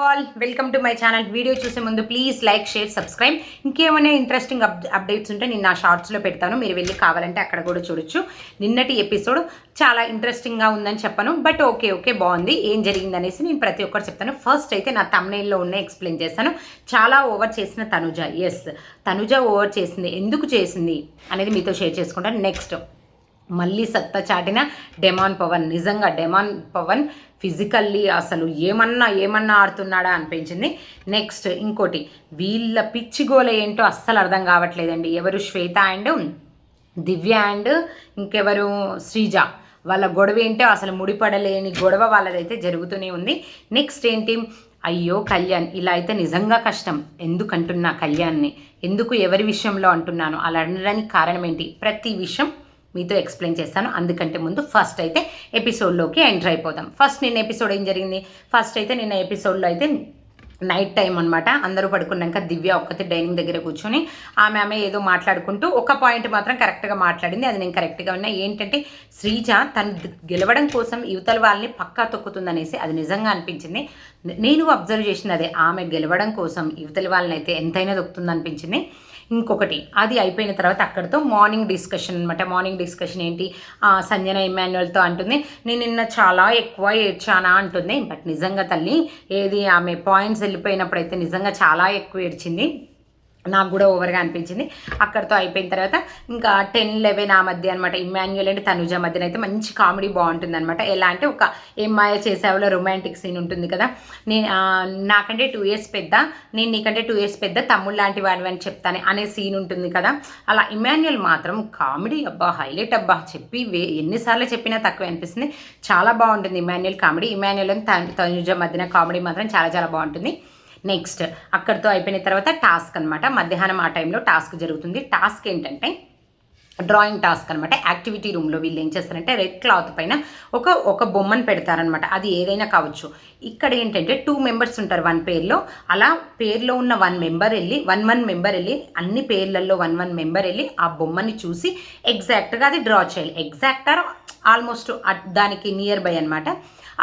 All welcome to my channel video చూసే ముందు please like share subscribe ఇంకేమైనా interesting up updates ఉంటే నేను నా షార్ట్స్లో పెడతాను. మీరు వెళ్ళి కావాలంటే అక్కడ కూడా చూడొచ్చు. నిన్నటి ఎపిసోడ్ చాలా ఇంట్రెస్టింగ్గా ఉందని చెప్పను. బట్ ఓకే ఓకే బాగుంది. ఏం జరిగింది అనేసి నేను ప్రతి ఒక్కరు చెప్తాను. ఫస్ట్ అయితే నా తమ్నైల్లో ఉన్న ఎక్స్ప్లెయిన్ చేస్తాను చాలా ఓవర్ చేసిన తనుజ. ఎస్ తనుజ ఓవర్ చేసింది. ఎందుకు చేసింది అనేది మీతో షేర్ చేసుకుంటాను. నెక్స్ట్ మళ్ళీ సత్తా చాటిన డెమాన్ పవన్. నిజంగా డెమాన్ పవన్ ఫిజికల్లీ అసలు ఏమన్నా ఏమన్నా ఆడుతున్నాడా అనిపించింది. నెక్స్ట్ ఇంకోటి వీళ్ళ పిచ్చి గోల ఏంటో అస్సలు అర్థం కావట్లేదండి. ఎవరు శ్వేత అండ్ దివ్య అండ్ ఇంకెవరు? శ్రీజ. వాళ్ళ గొడవ ఏంటో అసలు ముడిపడలేని గొడవ వాళ్ళదైతే జరుగుతూనే ఉంది. నెక్స్ట్ ఏంటి? అయ్యో కళ్యాణ్ ఇలా అయితే నిజంగా కష్టం. ఎందుకంటున్నా కళ్యాణ్ని? ఎందుకు ఎవరి విషయంలో అంటున్నాను? అలా అనడానికి కారణం ఏంటి? ప్రతి విషయం మీతో ఎక్స్ప్లెయిన్ చేస్తాను. అందుకంటే ముందు ఫస్ట్ అయితే ఎపిసోడ్లోకి ఎంటర్ అయిపోదాం. ఫస్ట్ నిన్న ఎపిసోడ్ ఏం జరిగింది? ఫస్ట్ అయితే నిన్న ఎపిసోడ్లో అయితే నైట్ టైం అనమాట అందరూ పడుకున్నాక దివ్య ఒక్కతే డైనింగ్ దగ్గర కూర్చొని ఆమె ఆమె ఏదో మాట్లాడుకుంటూ ఒక పాయింట్ మాత్రం కరెక్ట్గా మాట్లాడింది. అది నేను కరెక్ట్గా ఉన్నా ఏంటంటే శ్రీజ తను గెలవడం కోసం యువతల వాళ్ళని పక్కా తొక్కుతుందనేసి అది నిజంగా అనిపించింది. నేను అబ్జర్వ్ చేసింది అదే. ఆమె గెలవడం కోసం యువతల వాళ్ళని అయితే ఎంతైనా తొక్కుతుందనిపించింది. అనిపించింది ఇంకొకటి. అది అయిపోయిన తర్వాత అక్కడితో మార్నింగ్ డిస్కషన్ అనమాట మార్నింగ్ డిస్కషన్ ఏంటి? సంజన ఇమాన్యువల్తో అంటుంది నేను నిన్న చాలా ఎక్కువ ఏడ్చానా అంటుంది. బట్ నిజంగా తల్లి ఏది ఆమె పాయింట్స్ వెళ్ళిపోయినప్పుడు అయితే నిజంగా చాలా ఎక్కువ ఏడ్చింది. నాకు కూడా ఓవర్గా అనిపించింది. అక్కడితో అయిపోయిన తర్వాత ఇంకా టెన్ లెవెన్ ఆ మధ్య అనమాట ఇమాన్యుయల్ అండ్ తనుజ మధ్యన అయితే మంచి కామెడీ బాగుంటుంది అనమాట ఎలా అంటే ఒక ఎంఐ చేసేవాళ్ళ రొమాంటిక్ సీన్ ఉంటుంది కదా. నేను నాకంటే టూ ఇయర్స్ పెద్ద నేను నీకంటే టూ ఇయర్స్ పెద్ద తమ్ముడు లాంటి వాడివి అని చెప్తాను అనే సీన్ ఉంటుంది కదా. అలా ఇమాన్యుయల్ మాత్రం కామెడీ అబ్బా హైలైట్ అబ్బా. చెప్పి వే ఎన్నిసార్లు చెప్పినా తక్కువ అనిపిస్తుంది. చాలా బాగుంటుంది Emmanuel comedy. Emmanuel and Tanuja మధ్యన కామెడీ మాత్రం చాలా చాలా బాగుంటుంది. నెక్స్ట్ అక్కడితో అయిపోయిన తర్వాత టాస్క్ అనమాట మధ్యాహ్నం ఆ టైంలో టాస్క్ జరుగుతుంది. టాస్క్ ఏంటంటే డ్రాయింగ్ టాస్క్ అనమాట యాక్టివిటీ రూమ్లో వీళ్ళు ఏం చేస్తారంటే రెడ్ క్లాత్ పైన ఒక ఒక బొమ్మను పెడతారనమాట అది ఏదైనా కావచ్చు. ఇక్కడ ఏంటంటే టూ మెంబర్స్ ఉంటారు వన్ పేర్లో అలా పేర్లో ఉన్న వన్ మెంబర్ వెళ్ళి వన్ వన్ మెంబర్ వెళ్ళి అన్ని పేర్లలో వన్ వన్ మెంబర్ వెళ్ళి ఆ బొమ్మని చూసి ఎగ్జాక్ట్గా అది డ్రా చేయాలి. ఎగ్జాక్ట్ ఆర్ ఆల్మోస్ట్ దానికి నియర్ బై అనమాట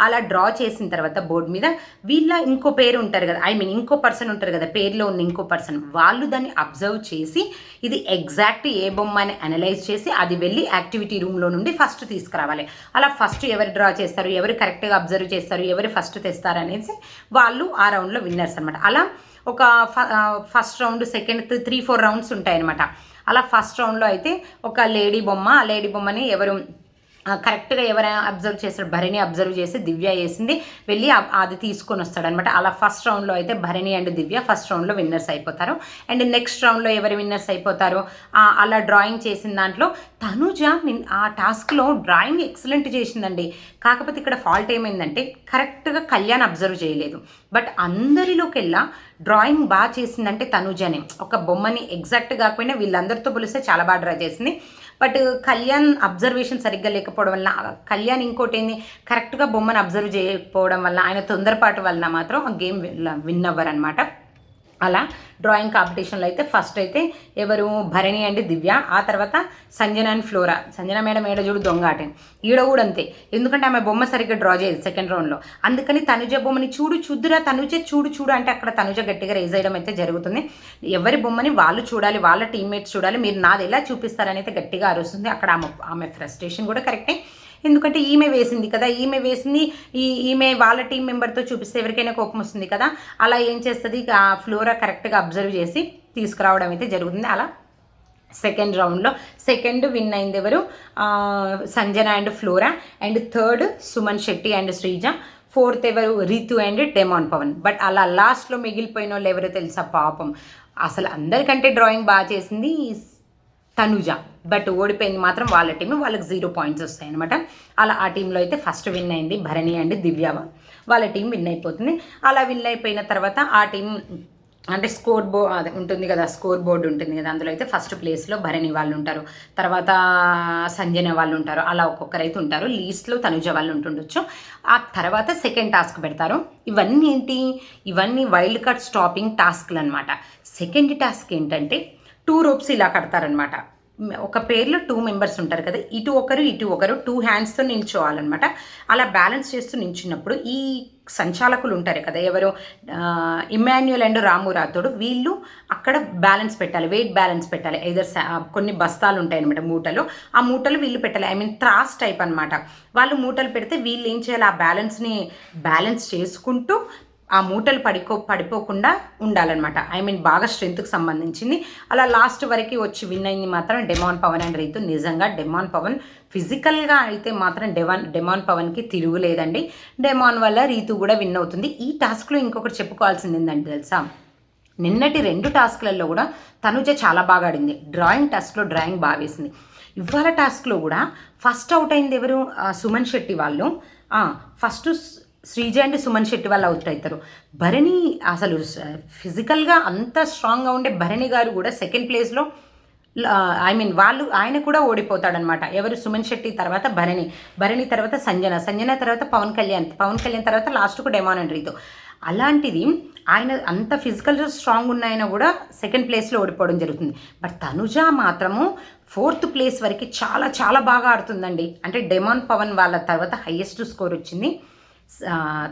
అలా డ్రా చేసిన తర్వాత బోర్డు మీద వీళ్ళ ఇంకో పేరు ఉంటారు కదా ఐ మీన్ ఇంకో పర్సన్ ఉంటారు కదా పేరులో ఉన్న ఇంకో పర్సన్ వాళ్ళు దాన్ని అబ్జర్వ్ చేసి ఇది ఎగ్జాక్ట్ ఏ బొమ్మ అని అనలైజ్ చేసి అది వెళ్ళి యాక్టివిటీ రూమ్లో నుండి ఫస్ట్ తీసుకురావాలి. అలా ఫస్ట్ ఎవరు డ్రా చేస్తారు ఎవరు కరెక్ట్గా అబ్జర్వ్ చేస్తారు ఎవరు ఫస్ట్ తెస్తారు అనేసి వాళ్ళు ఆ రౌండ్లో విన్నర్స్ అనమాట అలా ఒక first round second three four rounds ఉంటాయన్నమాట. అలా ఫస్ట్ రౌండ్లో అయితే ఒక లేడీ బొమ్మ ఆ లేడీ బొమ్మని ఎవరు కరెక్ట్గా ఎవరైనా అబ్జర్వ్ చేశారు భరణి అబ్జర్వ్ చేసి దివ్య వేసింది వెళ్ళి అది తీసుకొని వస్తాడనమాట అలా ఫస్ట్ రౌండ్లో అయితే భరణి అండ్ దివ్య ఫస్ట్ రౌండ్లో విన్నర్స్ అయిపోతారు. అండ్ నెక్స్ట్ రౌండ్లో ఎవరు విన్నర్స్ అయిపోతారు? అలా డ్రాయింగ్ చేసిన దాంట్లో తనుజ ఆ టాస్క్లో డ్రాయింగ్ ఎక్సలెంట్ చేసిందండి. కాకపోతే ఇక్కడ ఫాల్ట్ ఏమైందంటే కరెక్ట్గా కళ్యాణ్ అబ్జర్వ్ చేయలేదు. బట్ అందరిలోకెల్లా డ్రాయింగ్ బాగా చేసిందంటే తనుజనే. ఒక బొమ్మని ఎగ్జాక్ట్ కాకపోయినా వీళ్ళందరితో పోలిస్తే చాలా బాగా డ్రా చేసింది. బట్ కళ్యాణ్ అబ్జర్వేషన్ సరిగ్గా లేకపోవడం వల్ల కళ్యాణ్ ఇంకోటి ఏంది కరెక్ట్గా బొమ్మను అబ్జర్వ్ చేయకపోవడం వల్ల ఆయన తొందరపాటు వలన మాత్రం గేమ్ విన్ అవ్వరు అనమాట అలా డ్రాయింగ్ కాంపిటీషన్లో అయితే ఫస్ట్ అయితే ఎవరు భరణి అండ్ దివ్య ఆ తర్వాత Sanjana and Flora. Sanjana madam ఏడ చూడు దొంగ ఆట. ఈడ కూడా అంతే. ఎందుకంటే ఆమె బొమ్మ సరిగ్గా డ్రా చేయదు సెకండ్ రౌండ్లో అందుకని తనుజ బొమ్మని చూడు చూద్దురా తనుజ చూడు చూడు అంటే అక్కడ తనుజ గట్టిగా రేజ్ చేయడం అయితే జరుగుతుంది. ఎవరి బొమ్మని వాళ్ళు చూడాలి వాళ్ళ టీమ్మేట్స్ చూడాలి. మీరు నాది ఎలా చూపిస్తారని అయితే గట్టిగా అరుస్తుంది. అక్కడ ఆమె ఆమె ఫ్రస్ట్రేషన్ కూడా కరెక్టే ఎందుకంటే ఈమె వేసింది కదా ఈమె వేసింది ఈ ఈమె వాళ్ళ టీం మెంబర్తో చూపిస్తే ఎవరికైనా కోపం వస్తుంది కదా. అలా ఏం చేస్తుంది? ఆ ఫ్లోరా కరెక్ట్గా అబ్జర్వ్ చేసి తీసుకురావడం అయితే జరుగుతుంది. అలా సెకండ్ రౌండ్లో సెకండ్ విన్ అయింది ఎవరు? Sanjana and Flora. And third Suman Shetty and Sreeja. Fourth ఎవరు? Ritu and demon Pavan. But అలా లాస్ట్లో మిగిలిపోయిన వాళ్ళు ఎవరో తెలుసా? పాపం. అసలు అందరికంటే డ్రాయింగ్ బాగా చేసింది తనుజ. బట్ ఓడిపోయింది మాత్రం వాళ్ళ టీం వాళ్ళకి జీరో పాయింట్స్ వస్తాయి అనమాట అలా ఆ టీంలో అయితే ఫస్ట్ విన్ అయింది భరణి అండ్ దివ్య వాళ్ళ టీం విన్ అయిపోతుంది. అలా విన్ అయిపోయిన తర్వాత ఆ టీం అంటే స్కోర్ బో అదే ఉంటుంది కదా స్కోర్ బోర్డు ఉంటుంది కదా అందులో అయితే ఫస్ట్ ప్లేస్లో భరణి వాళ్ళు ఉంటారు. తర్వాత సంజన వాళ్ళు ఉంటారు. అలా ఒక్కొక్కరు అయితే ఉంటారు. లీస్ట్లో తనుజ వాళ్ళు ఉంటుండొచ్చు. ఆ తర్వాత సెకండ్ టాస్క్ పెడతారు. ఇవన్నీ ఏంటి? ఇవన్నీ వైల్డ్ కార్డ్ స్టాపింగ్ టాస్క్లు అనమాట సెకండ్ టాస్క్ ఏంటంటే టూ రోప్స్ ఇలా కడతారనమాట ఒక పేర్లో టూ మెంబర్స్ ఉంటారు కదా ఇటు ఒకరు ఇటు ఒకరు టూ హ్యాండ్స్తో నిల్చోవాలన్నమాట. అలా బ్యాలెన్స్ చేస్తూ నిల్చున్నప్పుడు ఈ సంచాలకులు ఉంటారు కదా ఎవరు? ఇమాన్యుయల్ అండ్ రాము రాథోడు వీళ్ళు అక్కడ బ్యాలెన్స్ పెట్టాలి వెయిట్ బ్యాలెన్స్ పెట్టాలి. ఏదర్ కొన్ని బస్తాలు ఉంటాయి అనమాట మూటలు. ఆ మూటలు వీళ్ళు పెట్టాలి. ఐ మీన్ త్రాస్ టైప్ అనమాట వాళ్ళు మూటలు పెడితే వీళ్ళు ఏం చేయాలి? ఆ బ్యాలెన్స్ని బ్యాలెన్స్ చేసుకుంటూ ఆ మూటలు పడికో పడిపోకుండా ఉండాలన్నమాట. ఐ మీన్ బాగా స్ట్రెంత్కి సంబంధించింది. అలా లాస్ట్ వరకు వచ్చి విన్ అయింది మాత్రం డెమాన్ పవన్ అండ్ రైతు నిజంగా డెమాన్ పవన్ ఫిజికల్గా అయితే మాత్రం డెవాన్ డెమాన్ పవన్కి తిరుగులేదండి. డెమాన్ వల్ల రీతు కూడా విన్ అవుతుంది. ఈ టాస్క్లో ఇంకొకటి చెప్పుకోవాల్సింది ఏంటంటే తెలుసా? నిన్నటి రెండు టాస్క్లలో కూడా తనుజ చాలా బాగా ఆడింది. డ్రాయింగ్ టాస్క్లో డ్రాయింగ్ బాగా వేసింది. ఇవాళ టాస్క్లో కూడా ఫస్ట్ అవుట్ అయింది ఎవరు? సుమన్ శెట్టి వాళ్ళు. ఫస్ట్ శ్రీజ అండ్ సుమన్ శెట్టి వాళ్ళు అవుట్ అవుతారు. భరణి అసలు ఫిజికల్గా అంత స్ట్రాంగ్గా ఉండే భరణి గారు కూడా సెకండ్ ప్లేస్లో ఐ మీన్ వాళ్ళు ఆయన కూడా ఓడిపోతాడనమాట ఎవరు? సుమన్ శెట్టి తర్వాత భరణి. భరణి తర్వాత సంజన. సంజన తర్వాత పవన్ కళ్యాణ్. పవన్ కళ్యాణ్ తర్వాత లాస్ట్కు డెమాన్ అండ్ రీతో. అలాంటిది ఆయన అంత ఫిజికల్ స్ట్రాంగ్ ఉన్న ఆయన కూడా సెకండ్ ప్లేస్లో ఓడిపోవడం జరుగుతుంది. బట్ తనుజ మాత్రము ఫోర్త్ ప్లేస్ వరకు చాలా చాలా బాగా ఆడుతుందండి. అంటే డెమాన్ పవన్ వాళ్ళ తర్వాత హయ్యెస్ట్ స్కోర్ వచ్చింది.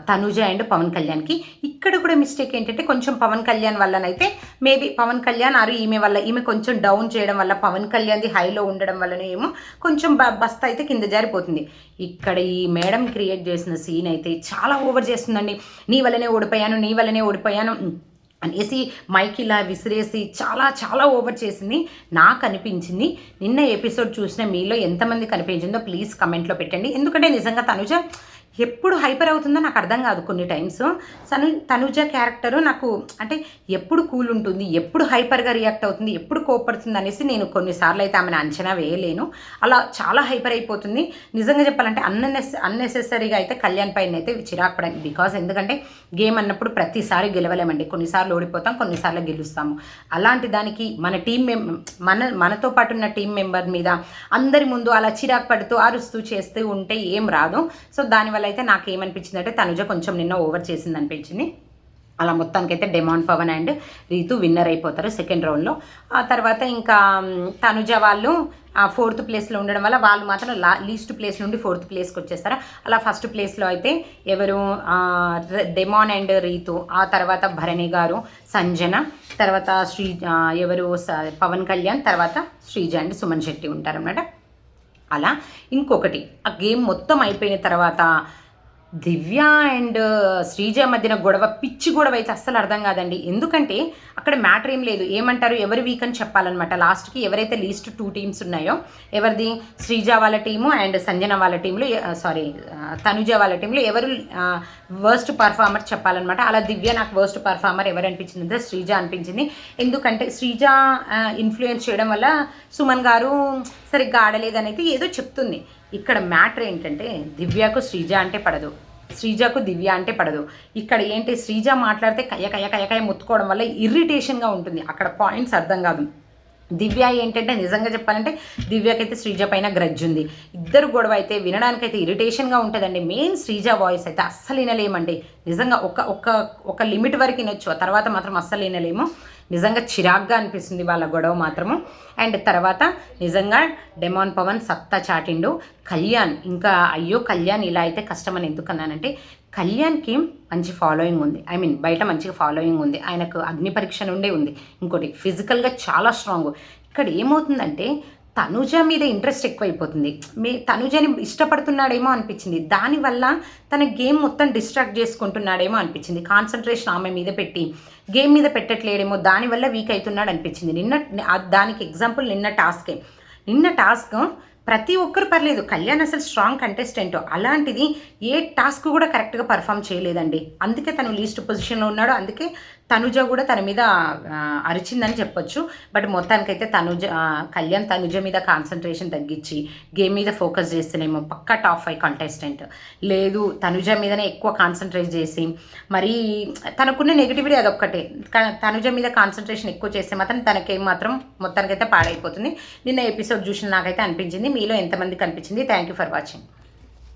తనుజ అండ్ పవన్ కళ్యాణ్కి. ఇక్కడ కూడా మిస్టేక్ ఏంటంటే కొంచెం పవన్ కళ్యాణ్ వల్లనైతే మేబీ పవన్ కళ్యాణ్ ఆరు ఈమె వల్ల ఈమె కొంచెం డౌన్ చేయడం వల్ల పవన్ కళ్యాణ్ది హైలో ఉండడం వల్లనే ఏమో కొంచెం బస్త అయితే కింద జారిపోతుంది. ఇక్కడ ఈ మేడం క్రియేట్ చేసిన సీన్ అయితే చాలా ఓవర్ చేస్తుందండి. నీ వల్లనే ఓడిపోయాను నీ వల్లనే ఓడిపోయాను. అనేసి మైక్ ఇలా విసిరేసి చాలా చాలా ఓవర్ చేసింది. నాకు అనిపించింది నిన్న ఎపిసోడ్ చూసిన మీలో ఎంతమంది కనిపించిందో ప్లీజ్ కమెంట్లో పెట్టండి. ఎందుకంటే నిజంగా తనుజ ఎప్పుడు హైపర్ అవుతుందో నాకు అర్థం కాదు కొన్ని టైమ్స్. సను తనుజ క్యారెక్టరు నాకు అంటే ఎప్పుడు కూల్ ఉంటుంది ఎప్పుడు హైపర్గా రియాక్ట్ అవుతుంది ఎప్పుడు కోపడుతుంది అనేసి నేను కొన్నిసార్లు అయితే ఆమెను అంచనా వేయలేను. అలా చాలా హైపర్ అయిపోతుంది. నిజంగా చెప్పాలంటే అన్నెస్ అన్నెసెసరీగా అయితే కళ్యాణ్ పైన అయితే చిరాకు పడండి బికాస్ ఎందుకంటే గేమ్ అన్నప్పుడు ప్రతిసారి గెలవలేమండి. కొన్నిసార్లు ఓడిపోతాం కొన్నిసార్లు గెలుస్తాము. అలాంటి దానికి మన టీం మెం మన మనతో పాటు ఉన్న టీం మెంబర్ మీద అందరి ముందు అలా చిరాకు పడుతూ అరుస్తూ చేస్తూ ఉంటే ఏం రాదు. సో దానివల్ల అయితే నాకు ఏమనిపించింది అంటే తనుజ కొంచెం నిన్న ఓవర్ చేసింది అనిపించింది అలా మొత్తానికైతే demon Pavan and Ritu winner అయిపోతారు సెకండ్ రౌండ్లో. ఆ తర్వాత ఇంకా తనుజ వాళ్ళు ఆ ఫోర్త్ ప్లేస్లో ఉండడం వల్ల వాళ్ళు మాత్రం లా లీస్ట్ ప్లేస్ నుండి ఫోర్త్ ప్లేస్కి వచ్చేస్తారు. అలా ఫస్ట్ ప్లేస్లో అయితే ఎవరు డెమాన్ అండ్ రీతు ఆ తర్వాత భరణి గారు సంజన తర్వాత శ్రీ ఎవరు పవన్ కళ్యాణ్ తర్వాత శ్రీజ అండ్ సుమన్ శెట్టి ఉంటారన్నమాట. అలా ఇంకొకటి ఆ గేమ్ మొత్తం అయిపోయిన తర్వాత దివ్య అండ్ శ్రీజ మధ్యన గొడవ పిచ్చి గొడవ అయితే అస్సలు అర్థం కాదండి. ఎందుకంటే అక్కడ మ్యాటర్ ఏం లేదు. ఏమంటారు? ఎవరి వీక్ అని చెప్పాలన్నమాట. లాస్ట్కి ఎవరైతే లీస్ట్ టూ టీమ్స్ ఉన్నాయో ఎవరిది? శ్రీజ వాళ్ళ టీము అండ్ సంజన వాళ్ళ టీంలో సారీ తనుజ వాళ్ళ టీంలో ఎవరు వర్స్ట్ పర్ఫార్మర్ చెప్పాలన్నమాట. అలా దివ్య నాకు వర్స్ట్ పర్ఫార్మర్ ఎవరు అనిపించింది? శ్రీజ అనిపించింది. ఎందుకంటే శ్రీజ ఇన్ఫ్లుయెన్స్ చేయడం వల్ల సుమన్ గారు సరిగ్గా ఆడలేదనైతే ఏదో చెప్తుంది. ఇక్కడ మ్యాటర్ ఏంటంటే దివ్యకు శ్రీజ అంటే పడదు. శ్రీజకు దివ్య అంటే పడదు. ఇక్కడ ఏంటి? శ్రీజ మాట్లాడితే కయ్య కయ్య కయ్య కయ్య ముత్తుకోవడం వల్ల ఇరిటేషన్గా ఉంటుంది. అక్కడ పాయింట్స్ అర్థం కాదు. దివ్య ఏంటంటే నిజంగా చెప్పాలంటే దివ్యకైతే శ్రీజ పైన గ్రజ్ ఉంది. ఇద్దరు గొడవ అయితే వినడానికైతే ఇరిటేషన్గా ఉంటుందండి. మెయిన్ శ్రీజ వాయిస్ అయితే అస్సలు వినలేమండి. నిజంగా ఒక ఒక ఒక లిమిట్ వరకు వినొచ్చు. ఆ తర్వాత మాత్రం అస్సలు వినలేము. నిజంగా చిరాగ్గా అనిపిస్తుంది వాళ్ళ గొడవ మాత్రము. అండ్ తర్వాత నిజంగా డెమాన్ పవన్ సత్తా చాటిండు. కళ్యాణ్ ఇంకా అయ్యో కళ్యాణ్ ఇలా అయితే కష్టమని ఎందుకన్నానంటే కళ్యాణ్కి మంచి ఫాలోయింగ్ ఉంది. ఐ మీన్ బయట మంచిగా ఫాలోయింగ్ ఉంది. ఆయనకు అగ్ని పరీక్ష నుండే ఉంది. ఇంకోటి ఫిజికల్గా చాలా స్ట్రాంగ్. ఇక్కడ ఏమవుతుందంటే తనుజ మీద ఇంట్రెస్ట్ ఎక్కువైపోతుంది. మీ తనుజని ఇష్టపడుతున్నాడేమో అనిపించింది. దానివల్ల తన గేమ్ మొత్తం డిస్ట్రాక్ట్ చేసుకుంటున్నాడేమో అనిపించింది. కాన్సన్ట్రేషన్ ఆమె మీద పెట్టి గేమ్ మీద పెట్టట్లేడేమో దానివల్ల వీక్ అవుతున్నాడు అనిపించింది. నిన్న దానికి ఎగ్జాంపుల్ నిన్న టాస్కే. నిన్న టాస్క్ ప్రతి ఒక్కరు పర్లేదు. కళ్యాణ్ అసలు స్ట్రాంగ్ కంటెస్టెంట్. అలాంటిది ఏ టాస్క్ కూడా కరెక్ట్గా పర్ఫామ్ చేయలేదండి. అందుకే తను లీస్ట్ పొజిషన్లో ఉన్నాడు. అందుకే తనుజ కూడా తన మీద అరిచిందని చెప్పొచ్చు. బట్ మొత్తానికైతే తనుజ కళ్యాణ్ తనుజ మీద కాన్సన్ట్రేషన్ తగ్గించి గేమ్ మీద ఫోకస్ చేస్తేనేమో పక్కా టాప్ ఫైవ్ కంటెస్టెంట్ లేదు తనుజ మీదనే ఎక్కువ కాన్సన్ట్రేట్ చేసి మరి తనకున్న నెగిటివిటీ అదొక్కటే. తనుజ మీద కాన్సన్ట్రేషన్ ఎక్కువ చేస్తే మాత్రం తనకేం మాత్రం మొత్తానికైతే పాడైపోతుంది. నిన్న ఎపిసోడ్ చూసిన నాకైతే అనిపించింది. మీలో ఎంతమంది కనిపించింది థ్యాంక్ యూ ఫర్ వాచింగ్